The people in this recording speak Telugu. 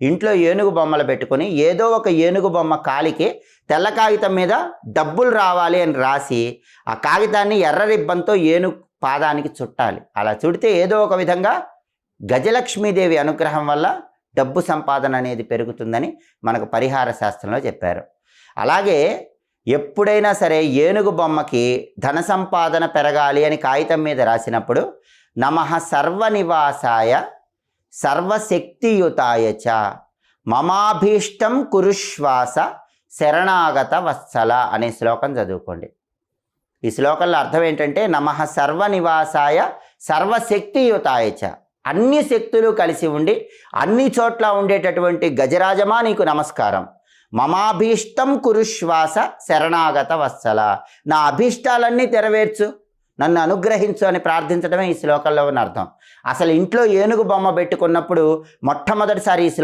ఇంట్లో ఏనుగు బొమ్మలు పెట్టుకొని ఏదో ఒక ఏనుగు బొమ్మ కాలికి తెల్ల కాగితం మీద డబ్బులు రావాలి అని రాసి ఆ కాగితాన్ని ఎర్ర రిబ్బన్తో ఏనుగు పాదానికి చుట్టాలి. అలా చుడితే ఏదో ఒక విధంగా గజలక్ష్మీదేవి అనుగ్రహం వల్ల డబ్బు సంపాదన అనేది పెరుగుతుందని మనకు పరిహార శాస్త్రంలో చెప్పారు. అలాగే ఎప్పుడైనా సరే ఏనుగు బొమ్మకి ధన సంపాదన పెరగాలి అని కాగితం మీద రాసినప్పుడు నమ సర్వనివాసాయ సర్వశక్తియుతాయ చ. మమాభీష్టం కురుశ్వాస శరణాగత వత్సల అనే శ్లోకం చదువుకోండి. ఈ శ్లోకంలో అర్థం ఏంటంటే నమ సర్వనివాసాయ సర్వశక్తియుతాయ చ. అన్ని శక్తులు కలిసి ఉండి అన్ని చోట్ల ఉండేటటువంటి గజరాజమా నీకు నమస్కారం. మమాభీష్టం కురుశ్వాస శరణాగత వత్సల. నా అభీష్టాలన్నీ తెరవేర్చు. నన్ను అనుగ్రహించు అని ప్రార్థించడమే ఈ శ్లోకంలో ఉన్న అర్థం. అసలు ఇంట్లో ఏనుగు బొమ్మ పెట్టుకున్నప్పుడు మొట్టమొదటిసారి ఈ శ్లోకం